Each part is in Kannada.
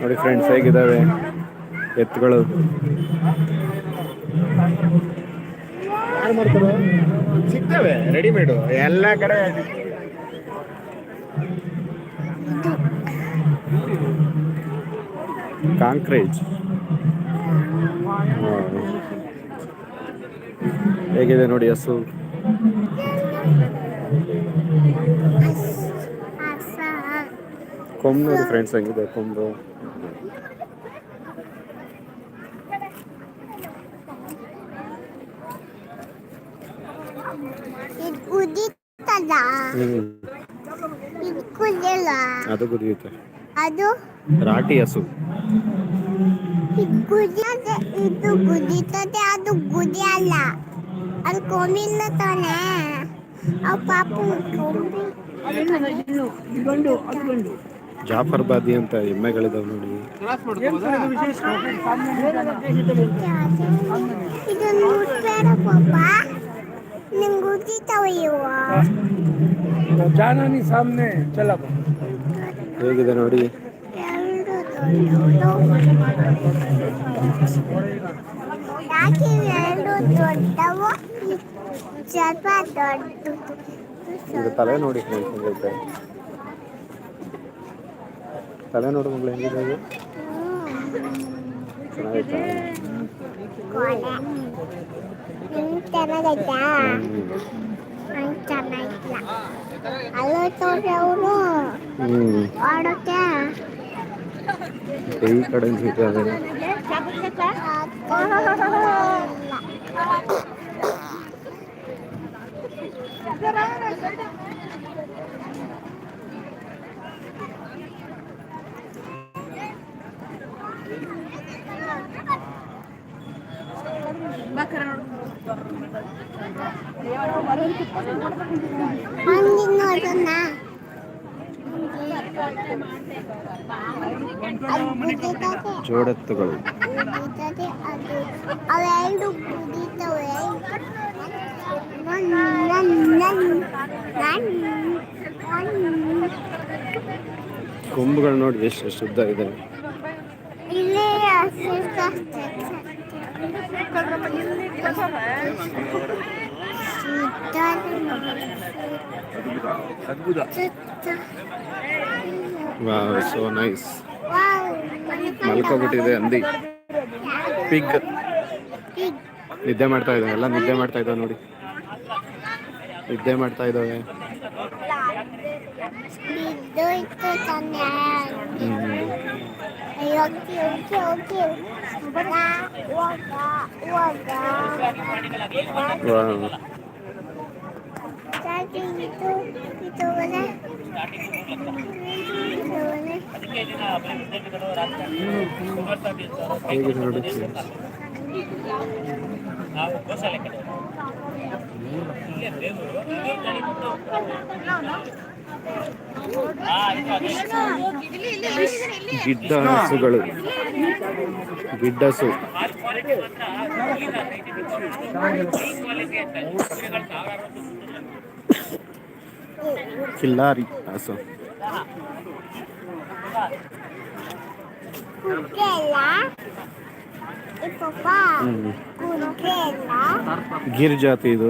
ನೋಡಿ ಫ್ರೆಂಡ್ಸ್ ಹೇಗಿದ್ದಾವೆ ಎತ್ತುಗಳು. ಸಿಗ್ತವೆ ರೆಡಿಮೇಡ್ ಎಲ್ಲ ಕಡೆ ಕಾಂಕ್ರೀಟ್ ಹೇಗಿದೆ ನೋಡಿ ಹಸು? ಹಸ ಕೊಂಬ್ ನೋಡಿ ಫ್ರೆಂಡ್ಸ್ ಹಂಗಿದೆ ಕೊಂಬು ಇದು ಕುದೀತದ ಹ್ಮ್ ಇದು ಕುದಿಯಲ್ಲ ಅದು ಕುದಿಯುತ್ತೆ ಅದು? ರಾಟಿ ಹಸು. ಕುದಿಯದೆ ಇದು ಕುದೀತದೆ ಅದು ಕುದಿಯಲ್ಲ ಅದು ಕೊಂಬಿಲ್ಲ ತಾನೆ. ಆ ಪಾಪು ಜಾಫರ್ ಬಾದಿ ಅಂತ ಎಮ್ಮೆಗಳಿದಾವೆ ನೋಡಿ. ಇದು ನೋಡ್ಬೇಡ ಪಾಪ. ಜಾನಾನಿ ಸಾಮ್ನೆ ಚಲಪ್ಪ ಹೇಗಿದೆ ನೋಡಿ? ಇದು ತಲೆ ನೋಡಿ ತಲೆ ನೋಡು ಮಗಳು ಹೆಂಗಿದೆ ಕೊಲೆ ನಿಂಗೆ ಚೆನ್ನಾಗೈತಾ ಹ್ಮ್. ನಂಗೆ ಚೆನ್ನಾಗಿಲ್ಲ ಅಲ್ಲೋ ತೋರಿ ಅವನು ಹ್ಮ್ ಆಡೋಕೆ ಈ ಕಡೆ ನಿಂತಿದ್ದಾರೆ. ಜೋಡೆತ್ತುಗಳು. ಕೊಂಬುಗಳು ನೋಡಿ ಎಷ್ಟು ಶುದ್ಧ ಇದೆ. ಇಲ್ಲಿ ವಾವ್ ಸೋ ನೈಸ್ ಮಲ್ಕೋಬಿಟ್ಟಿದೆ ಹಂದಿ ಪಿಗ್ ನಿದ್ದೆ ಮಾಡ್ತಾ ಇದ್ದಾವೆ ಎಲ್ಲ ನಿದ್ದೆ ಮಾಡ್ತಾ ಇದ್ದಾವೆ ನೋಡಿ. ನಿದ್ದೆ ಮಾಡ್ತಾ ಇದ್ದಾವೆ. ಬಿದ್ದು ಹೋಗ ಹೋಗ ವಾವ್. ಜಾತಿ ಇದು ಇದು ಒಲೆ ಇದು ಒಲೆ ಹೇಗಿದೆ ನೋಡಿ ಗಿಡ್ಡ ಹಸುಗಳು ಗಿಡ್ಡಸು ಕಿಲ್ಲಾರಿ ಹಸು ಕುಕ್ಕೆಲ್ಲ ಈ ಪಪ್ಪ ಹ್ಮ್. ಕುಕ್ಕೆಲ್ಲ ಗಿರ್ ಜಾತಿ ಇದು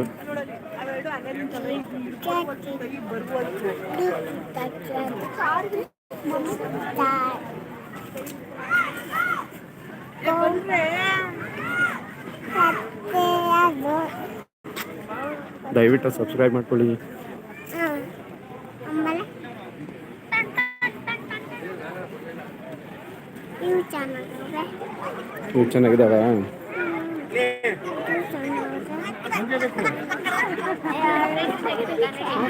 ದಯವಿಟ್ಟು ಸಬ್ಸ್ಕ್ರೈಬ್ ಮಾಡ್ಕೊಳ್ಳಿ. ಇವು ಚೆನ್ನಾಗಿದಾವ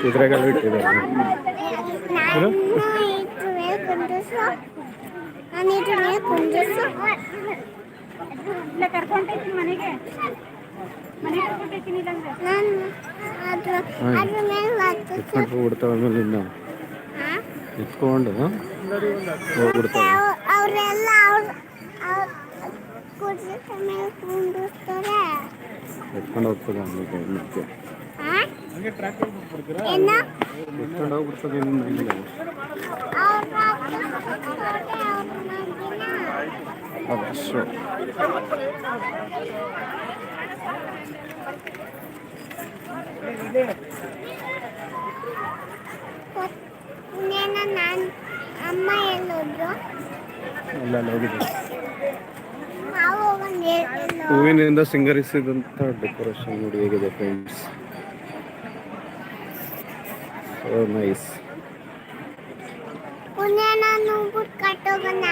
ಕುದುರೆಗಳು ಇಟ್ಟಿದ್ದಾರೆ. ನಾನು ಇದ್ರ ಮೇಲೆ ಕುಂದಿಸು ನಾನು ಇದ್ರ ಮೇಲೆ ಕುಂದಿಸು ನಾನು ಅದ್ರ ಅದ್ರ ಮೇಲೆ ಹತ್ತಿಸು ಎತ್ಕೊಂಡು ಹೋಗ್ಬಿಡ್ತಾವೆ ಆಮೇಲೆ ಇನ್ನು ಹಾ? ಎತ್ಕೊಂಡು ಹೋಗ್ಬಿಡ್ತಾವೆ ಅವ್- ಅವ್ರೆಲ್ಲ ಅವ್ರ ಅವ್ರ ಕುರ್ಚಿ ಮೇಲೆ ಕುಂದಿಸ್ತಾರೆ ಎತ್ಕೊಂಡು ಹೋಗ್ತದೆ ಆಮೇಲೆ ಮತ್ತೆ ಹಾ? ಏನು ಎತ್ಕೊಂಡು ಹೋಗ್ಬಿಡ್ತದೆ ಫ್ಲವರ್ಸು ಇನ್ನೇನ ನಾನು ಅಮ್ಮ ಎಲ್ಲೋದ್ರು ಎಲ್ಲ ಹೋಗಿದೆ ನಾವು ಒಂದು ಎಲ್ಲೋ ಹೂವಿನಿಂದ ಸಿಂಗರಿಸಿದಂಥ ಡೆಕೋರೇಷನ್ ನೋಡಿ ಹೇಗಿದೆ ಫ್ರೆಂಡ್ಸ್ ಸೊ ನೈಸ್ ಪುಣ್ಯ ನಾನು ಬುಟ್ ಕಟ್ಟೋಗಣ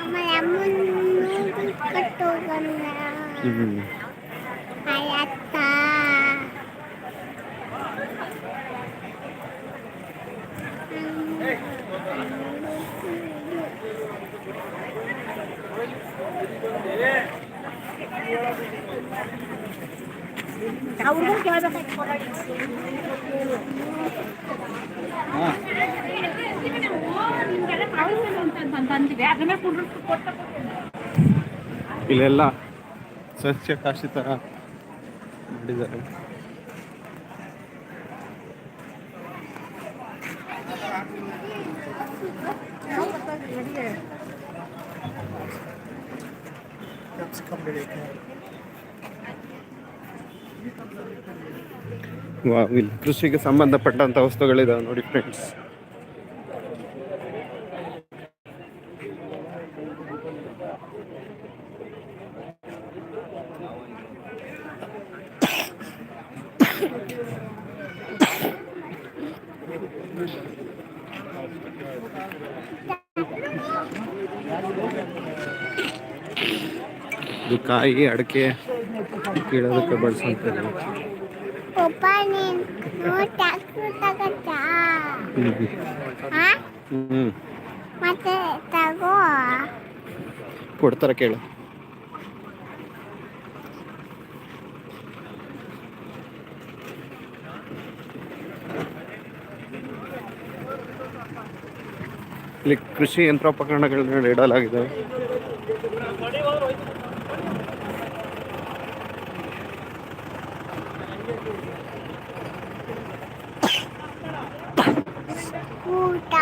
ಆಮೇಲೆ ಅಮ್ಮನ ಬುಟ್ ಕಟ್ಟೋಗಣ ಇಲ್ಲೆಲ್ಲ ಸಸ್ಯ ಕಾಶಿ ಥರ ಮಾಡಿದ್ದಾರೆ. ವಾವ್, ಇಲ್ಲಿ ಕೃಷಿಗೆ ಸಂಬಂಧಪಟ್ಟಂತ ವಸ್ತುಗಳಿದಾವೆ ನೋಡಿ ಫ್ರೆಂಡ್ಸ್ ಕಾಯಿ ಅಡಿಕೆ ಕೀಳೋದಕ್ಕೆ ತಗೋ. ಕೊಡ್ತಾರ ಕೇಳು. ಇಲ್ಲಿ ಕೃಷಿ ಯಂತ್ರೋಪಕರಣಗಳನ್ನ ಇಡಲಾಗಿದೆ. ಊಟ.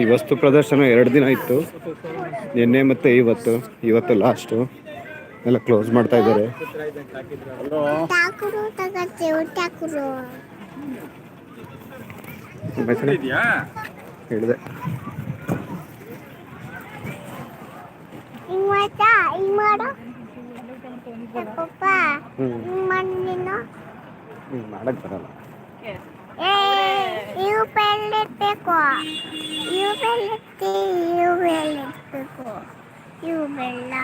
ಈ ವಸ್ತು ಪ್ರದರ್ಶನ ಎರಡು ದಿನ ಇತ್ತು. ನಿನ್ನೆ ಮತ್ತೆ ಇವತ್ತು ಇವತ್ತು ಲಾಸ್ಟು ಎಲ್ಲ ಕ್ಲೋಸ್ ಮಾಡ್ತಾ ಇದ್ದಾರೆ. ಹೇಳಿದೆ. ಮಾಡಕ್ ಬರಲ್ಲ. ಇವು ಬೆಲ್ಲಿಟ್ಬೇಕು ಇವು ಬೆಲ್ಲಿಟ್ಟಿ ಇವು ಬೆಲ್ಲಿಟ್ಬೇಕು ಇವು ಬೆಲ್ಲ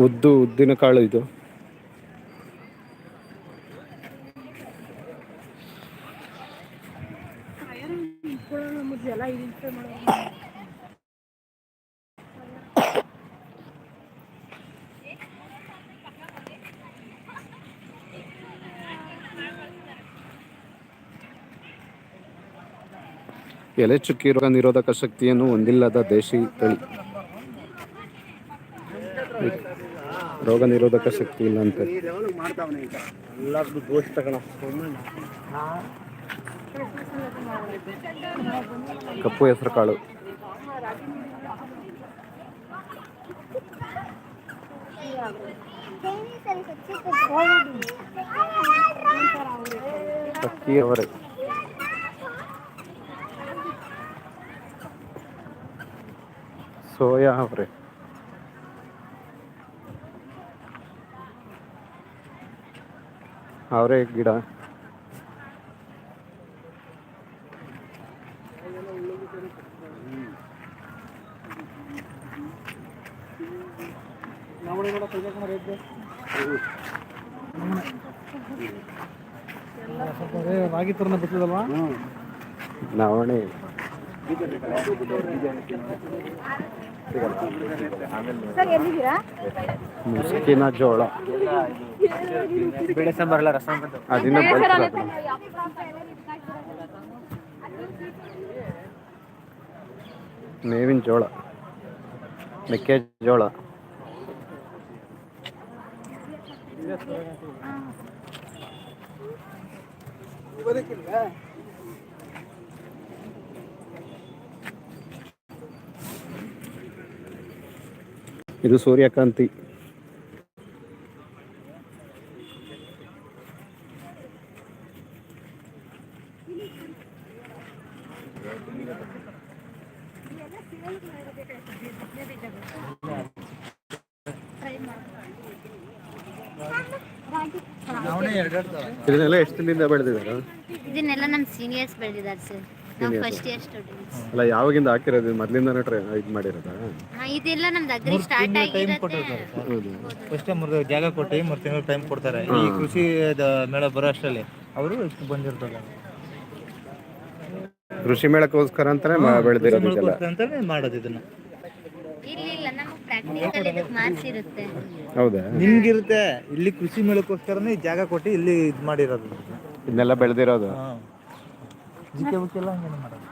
ಉದ್ದು ಉದ್ದಿನ ಕಾಳು ಇದು. ಎಲೆ ಚುಕ್ಕಿ ರೋಗ ನಿರೋಧಕ ಶಕ್ತಿಯನ್ನು ಹೊಂದಿಲ್ಲದ ದೇಶಿ ತಳಿ. ರೋಗ ನಿರೋಧಕ ಶಕ್ತಿ ಇಲ್ಲ ಅಂತ. ಕಪ್ಪು ಹೆಸರು ಕಾಳು. ಅಕ್ಕಿ ಅವರೆ ಸೋಯಾ ಅವರೆ ಅವರೆ ಗಿಡ ರಾಗಿ ತರನ ಬರ್ತದಲ್ವಾ ನವಣೆ. ಮುಸುಕಿನ ಜೋಳ. ಬೇಳೆ ಸಾಂಬಾರಲ್ಲ ರಸ ಮೇವಿನ ಜೋಳ. ಮೆಕ್ಕೆಜೋಳ ಇದು ಸೂರ್ಯಕಾಂತಿ. ಇದನ್ನೆಲ್ಲ ಎಷ್ಟು ದಿನದಿಂದ ಬೆಳೆದಿದ್ದಾರೆ? ಇದನ್ನೆಲ್ಲ ನಮ್ಮ ಸೀನಿಯರ್ಸ್ ಬೆಳೆದಿದ್ದಾರೆ ಸರ್. ನಾವು. ಫಸ್ಟ್ ಇಯರ್ ಸ್ಟೂಡೆಂಟ್ಸ್ ಅಲ್ಲ ಯಾವಾಗಿಂದ ಹಾಕಿರೋದು? ಮೊದಲಿಂದನೇ ಟ್ರೈ ಇದು ಮಾಡಿರೋದಾ? ಹಾ ಇದೆಲ್ಲ ನಮ್ದು ಅಗ್ರಿ ಸ್ಟಾರ್ಟ್ ಆಗಿರುತ್ತೆ ಹೌದು. ಫಸ್ಟ್ ಮೂರು ಜಾಗ ಕೊಟ್ಟು ಮೂರು ತಿಂಗಳು ಟೈಮ್ ಕೊಡ್ತಾರೆ. ಈ ಕೃಷಿ ದ- ಮೇಳ ಬರೋ ಅಷ್ಟರಲ್ಲಿ ಅವರು ಇಷ್ಟು ಬಂದಿರ್ತಾರೆ. ಕೃಷಿ ಮೇಳಕ್ಕೋಸ್ಕರ ಅಂತಾನೆ ಬೆಳೆದಿರೋದು ಇದೆಲ್ಲ? ಅಂತಾನೆ ಮಾಡೋದು ಇದನ್ನ. ಇಲ್ಲ ಇಲ್ಲ ನಮಗೆ ಪ್ರಾಕ್ಟಿಕಲ್ ಇದಕ್ಕೆ ಮಾರ್ಕ್ಸ್ ಇರುತ್ತೆ. ಹೌದಾ? ನಿಮ್ಗಿರುತ್ತೆ. ಇಲ್ಲಿ ಕೃಷಿ ಮೇಳಕ್ಕೋಸ್ಕರನೇ ಈ ಜಾಗ ಕೊಟ್ಟು ಇಲ್ಲಿ ಇದು ಮಾಡಿರೋದು. ಇದನ್ನೆಲ್ಲ ಬೆಳೆದಿರೋದು? ಜಿ ಕೆ ಬುಕ್ ಎಲ್ಲ ಹಂಗೇನೆ ಮಾಡೋದು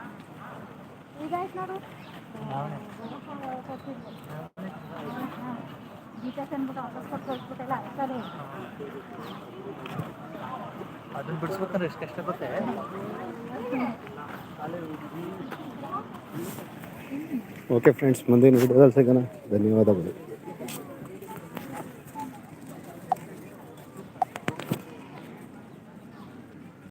ಅದನ್ನ ಬಿಡಿಸ್ಬೇಕಂದ್ರೆ ಎಷ್ಟು ಕಷ್ಟ ಗೊತ್ತೇ ಓಕೆ ಫ್ರೆಂಡ್ಸ್ ಮುಂದಿನ ವಿಡಿಯೋದಲ್ಲಿ ಸಿಗೋಣ ಧನ್ಯವಾದಗಳು